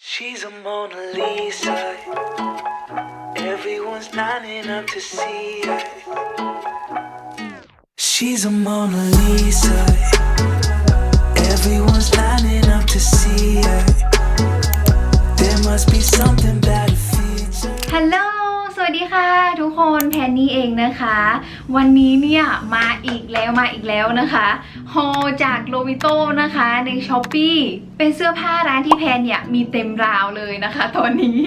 She's a Mona Lisa. Everyone's lining up to see her. She's a Mona Lisa. Everyone's lining up to see her. There must be something about her. Hello ค่ะทุกคนแพนนี่เองนะคะ วันนี้เนี่ยมาอีกแล้วมาอีกแล้วนะคะฮอลจากโลวิโต้นะคะในช้อปปีเป็นเสื้อผ้าร้านที่แพนเนี่ยมีเต็มราวเลยนะคะ ตอนนี้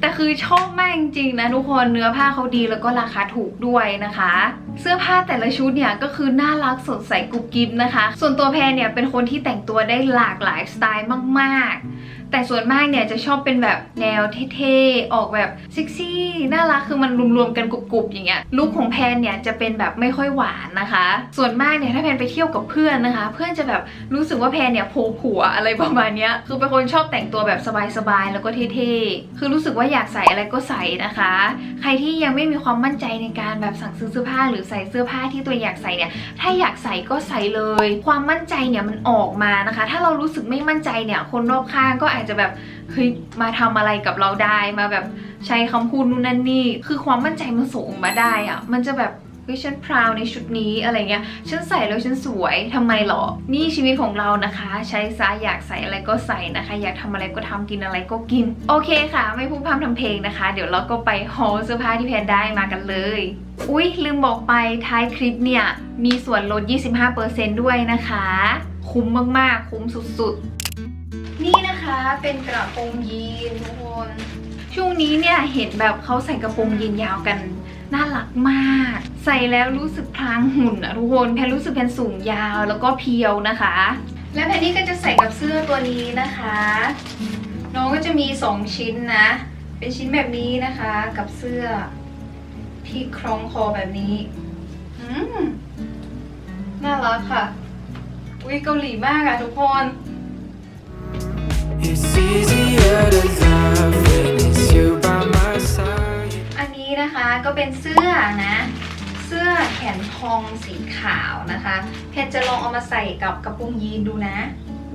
แต่คือชอบมากจริงๆนะทุกคนเนื้อผ้าเขาดีแล้วก็ราคาถูกด้วยนะคะ เสื้อผ้าแต่ละชุดเนี่ยก็คือน่ารักสดใสกุ๊บกิ๊บนะคะ ส่วนตัวแพนเนี่ยเป็นคนที่แต่งตัวได้หลากหลายสไตล์มากๆ แต่ส่วนมากเนี่ยจะชอบเป็นแบบแนวเท่ๆ ออกแบบเซ็กซี่น่ารักคือมันรวมๆกันกรุบๆอย่างเงี้ยลุคของแพนเนี่ยจะเป็นแบบไม่ค่อยหวานนะคะ ส่วนมากเนี่ยถ้าแพนไปเที่ยวกับเพื่อนนะคะ เพื่อนจะแบบรู้สึกว่าแพนเนี่ยโผผัวอะไรประมาณเนี้ยคือเป็นคนชอบแต่งตัวแบบสบายๆแล้วก็เท่ๆคือรู้สึกว่าอยากใส่อะไรก็ใส่นะคะ ใครที่ยังไม่มีความมั่นใจในการแบบสั่งซื้อเสื้อผ้าหรือใส่เสื้อผ้าที่ตัวเองอยากใส่เนี่ยถ้าอยากใส่ก็ใส่เลย ความมั่นใจเนี่ยมันออกมานะคะ ถ้าเรารู้สึกไม่มั่นใจเนี่ย คนรอบข้างก็อาจจะแบบเฮ้ยมาทำอะไรกับเราได้มาแบบใช้คำพูดนู่นนั่นนี่ คือความมั่นใจมันส่งมาได้อะมันจะแบบ เฮ้ยฉันพราวในชุดนี้อะไรเงี้ย ฉันใส่แล้วฉันสวยทำไมหรอ นี่ชีวิตของเรานะคะ ใช้ซะอยากใส่อะไรก็ใส่นะคะ อยากทำอะไรก็ทำกินอะไรก็กิน โอเคค่ะ ไม่พูดพร่ำทำเพลงนะคะ เดี๋ยวเราก็ไปฮอลเสื้อผ้าที่แพนได้มากันเลย อุ๊ย ลืมบอกไปท้ายคลิปเนี่ย มีส่วนลด 25%ด้วยนะคะ คุ้มมากๆ คุ้มสุดๆ นี่นะคะเป็นกระโปรงยีนทุกคนช่วงนี้เนี่ยเห็นแบบเขาใส่กระโปรงยีนยาวกัน น่ารักมาก ใส่แล้วรู้สึกพลางหุ่นอะทุกคนแพนรู้สึกแพนสูงยาวแล้วก็เพียวนะคะ และแพนนี่ก็จะใส่กับเสื้อตัวนี้นะคะ น้องก็จะมี2ชิ้นนะ เป็นชิ้นแบบนี้นะคะ กับเสื้อ ที่คล้องคอแบบนี้อืมน่ารักค่ะอุ้ยเกาหลีมากอะทุกคน นะคะก็เป็นเสื้อนะ เสื้อแขนทองสีขาวนะคะ เพชรจะลองเอามาใส่กับกระโปรงยีนดูนะ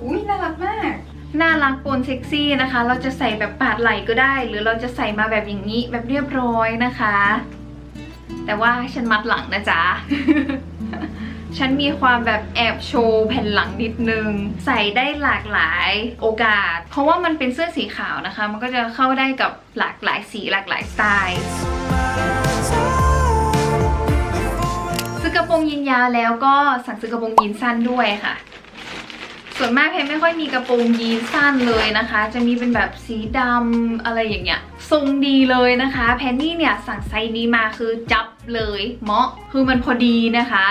อุ้ยน่ารักมาก น่ารักปนเซ็กซี่นะคะ เราจะใส่แบบปาดไหล่ก็ได้ หรือเราจะใส่มาแบบอย่างนี้แบบเรียบร้อยนะคะ แต่ว่าฉันมัดหลังนะจ๊ะฉันมีความแบบแอบโชว์แผ่นหลังนิดนึง ใส่ได้หลากหลายโอกาส เพราะว่ามันเป็นเสื้อสีขาวนะคะ มันก็จะเข้าได้กับหลากหลายสีหลากหลายสไตล์ อกระโปรงยีนยาวแล้วก็สั่งซื้อกระโปรงยีนสั้นด้วยค่ะ ส่วนมากเพนไม่ค่อยมีกระโปรงยีนสั้นเลยนะคะ จะมีเป็นแบบสีดำอะไรอย่างเงี้ยทรงดีเลยนะคะ แพนนี่เนี่ยสั่งไซส์นี้มาคือจับเลยเหมาะคือมันพอดีนะคะ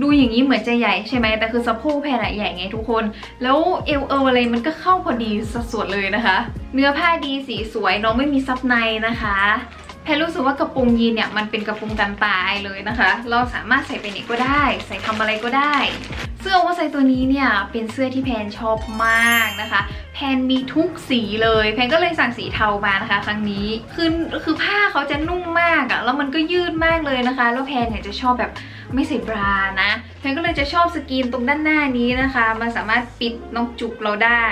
ดูอย่างนี้เหมือนจะใหญ่ใช่ไหมแต่คือสะโพกแพนอะใหญ่ไงทุกคน แล้วเอวเอวอะไรมันก็เข้าพอดีสัดส่วนเลยนะคะ เนื้อผ้าดีสีสวยน้องไม่มีซับในนะคะ แพนรู้สึกว่ากระโปรงยีนเนี่ยมันเป็นกระโปรงกันตายเลยนะคะ เราสามารถใส่ไปไหนก็ได้ ใส่ทำอะไรก็ได้ เสื้อโอเวอร์ไซส์ตัวนี้เนี่ยเป็นเสื้อที่แพนชอบมากนะคะ แพนมีทุกสีเลย แพนก็เลยสั่งสีเทามานะคะ ครั้งนี้คือคือผ้าเขาจะนุ่มมากอะแล้วมันก็ยืดมากเลยนะคะ แล้วแพนเนี่ยจะชอบแบบไม่ใส่บรานะแพนก็เลยจะชอบสกรีนตรงด้านหน้านี้นะคะ มันสามารถปิดน้องจุกเราได้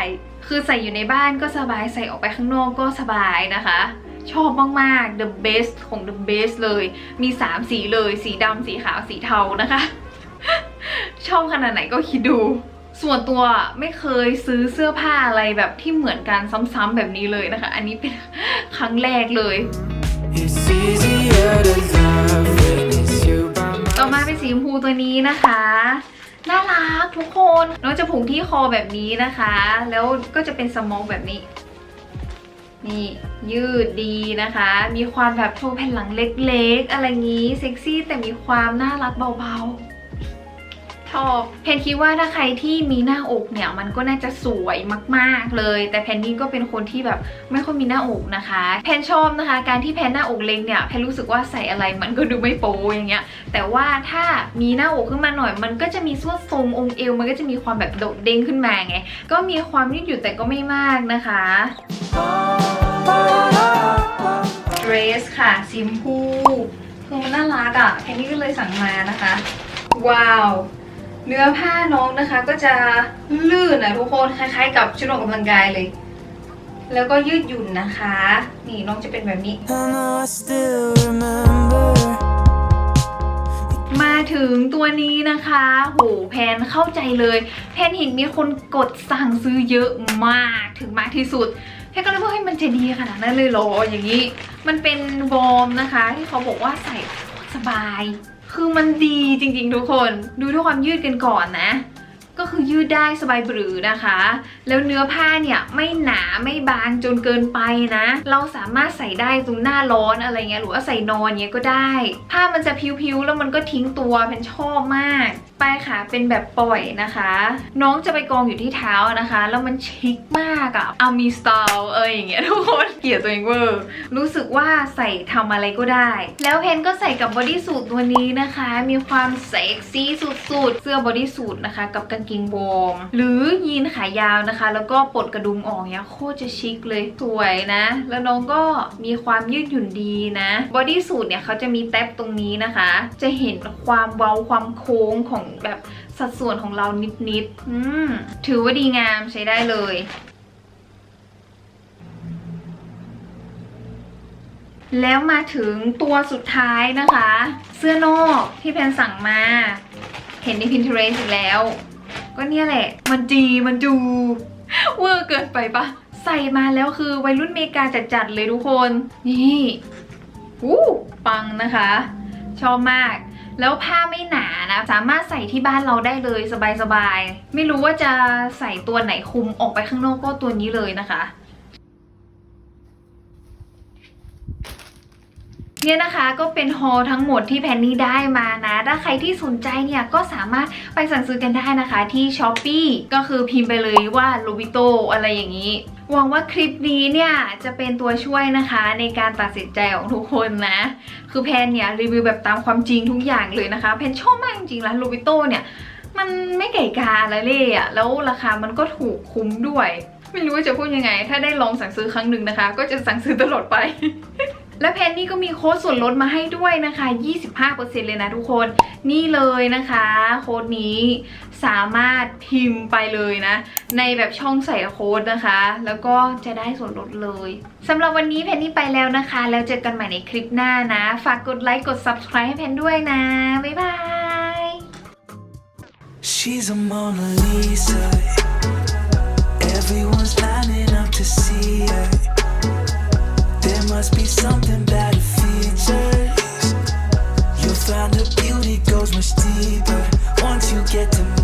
คือใส่อยู่ในบ้านก็สบายใส่ออกไปข้างนอกก็สบายนะคะ ชอบมากๆ the best ของ the best เลย มี 3 สีเลย สีดำสีขาวสีเทานะคะ ชอบขนาดไหนก็คิดดู ส่วนตัวไม่เคยซื้อเสื้อผ้าอะไรแบบที่เหมือนกันซ้ำๆแบบนี้เลยนะคะ อันนี้เป็นครั้งแรกเลย It's easier to love when it's you by my ต่อมาเป็นสีชมพูตัวนี้นะคะน่ารักทุกคน น้องจะผูกที่คอแบบนี้นะคะ แล้วก็จะเป็นสมองแบบนี้ นี่ยืดดีนะคะ มีความแบบโชว์แผ่นหลังเล็กๆ อะไรงี้เซ็กซี่แต่มีความน่ารักเบาๆชอบเพนคิดว่าถ้าใครที่มีหน้าอกเนี่ยมันก็น่าจะสวยมากๆเลย แต่แพนนี่ก็เป็นคนที่แบบไม่ค่อยมีหน้าอกนะคะ แพนชอบนะคะ การที่แพนหน้าอกเล็กเนี่ยแพนรู้สึกว่าใส่อะไรมันก็ดูไม่โป๊อย่างเงี้ยแต่ว่าถ้ามีหน้าอกขึ้นมาหน่อย มันก็จะมีส่วนทรงองค์เอว มันก็จะมีความแบบโดดเด้งขึ้นมาไงก็มีความยืดหยุ่นแต่ก็ไม่มากนะคะ เดรสค่ะซิมพูคือมันน่ารักอะ่ะแคนนี่ก็เลยสั่งมานะคะ ว้าว เนื้อผ้าน้องนะคะก็จะลื่นอะทุกคนคล้ายๆ กับชุดออกกำลังกายเลย แล้วก็ยืดหยุ่นนะคะ นี่น้องจะเป็นแบบนี้ มาถึงตัวนี้นะคะ โหแพนเข้าใจเลย แพนเห็นมีคนกดสั่งซื้อเยอะมากถึงมากที่สุด แพนก็เลยว่าเฮ้ยมันจะดีขนาดนั้นเลยเหรออย่างนี้ มันเป็นวอร์มนะคะ ที่เขาบอกว่าใส่สบาย คือมันดีจริงๆทุกคน ดูด้วยความยืดกันก่อนนะ ก็คือยืดได้สบายบรือนะคะ แล้วเนื้อผ้าเนี่ยไม่หนาไม่บางจนเกินไปนะ เราสามารถใส่ได้ตรงหน้าร้อนอะไรเงี้ยหรือว่าใส่นอนเงี้ยก็ได้ ผ้ามันจะพิ้วๆแล้วมันก็ทิ้งตัวเป็นชอบมาก ไปค่ะเป็นแบบปล่อยนะคะ น้องจะไปกองอยู่ที่เท้านะคะ แล้วมันชิคมากอะเอามีสไตล์เอออย่างเงี้ยทุกคนเกลียดตัวเองเวอร์รู้สึกว่าใส่ทำอะไรก็ได้ แล้วเพนก็ใส่กับบอดี้สูทตัวนี้นะคะ มีความเซ็กซี่สุดๆ เสื้อบอดี้สูทนะคะ กับกางเกงวอร์มหรือยีนขายาวนะคะ แล้วก็ปลดกระดุมออกเนี่ยโคตรจะชิคเลยสวยนะ แล้วน้องก็มีความยืดหยุ่นดีนะบอดี้สูทเนี่ยเขาจะมีแท็บตรงนี้นะคะ จะเห็นความเว้าความโค้งของแบบสัดส่วนของเรานิดๆอืมถือว่าดีงามใช้ได้เลยแล้วมาถึงตัวสุดท้ายนะคะ เสื้อนอกที่แพนสั่งมา เห็นใน Pinterest อีกแล้ว ก็เนี่ยแหละ มันจีมันจู เวอร์เกินไปปะใส่มาแล้วคือวัยรุ่นเมกาจัดๆเลยทุกคน นี่อู้ปังนะคะ ชอบมาก แล้วผ้าไม่หนานะ สามารถใส่ที่บ้านเราได้เลยสบายๆ ไม่รู้ว่าจะใส่ตัวไหนคุมออกไปข้างนอกก็ตัวนี้เลยนะคะ เนี่ยนะคะก็เป็นฮอลทั้งหมดที่แพนนี่ได้มานะ ถ้าใครที่สนใจเนี่ยก็สามารถไปสั่งซื้อกันได้นะคะที่ s h อ p e e ก็คือพิมพ์ไปเลยว่า l o b i t o อะไรอย่างนี้ หวังว่าคลิปนี้เนี่ยจะเป็นตัวช่วยนะคะในการตัดสินใจของทุกคนนะ คือแพนเนี่ยรีวิวแบบตามความจริงทุกอย่างเลยนะคะ แพนชอบมากจริงๆแล้ว l o b i t o เนี่ย มันไม่ไก่กาอะไรเลยอะแล้วราคามันก็ถูกคุ้มด้วย ไม่รู้ว่าจะพูดยังไง ถ้าได้ลองสั่งซื้อครั้งหนึ่งนะคะ ก็จะสั่งซื้อตลอดไป และแพนนี่ก็มีโค้ดส่วนลดมาให้ด้วยนะคะ 25%เลยนะทุกคน นี่เลยนะคะ โค้ดนี้สามารถพิมพ์ไปเลยนะ ในแบบช่องใส่โค้ดนะคะ แล้วก็จะได้ส่วนลดเลยสำหรับวันนี้แพนนี่ไปแล้วนะคะ แล้วเจอกันใหม่ในคลิปหน้านะ ฝากกดไลค์กด subscribe ให้แพนด้วยนะ บ๊ายบาย She's a Mona Lisa. Everyone's lining up to see her. There must be something about her features. You'll find her beauty goes much deeper once you get to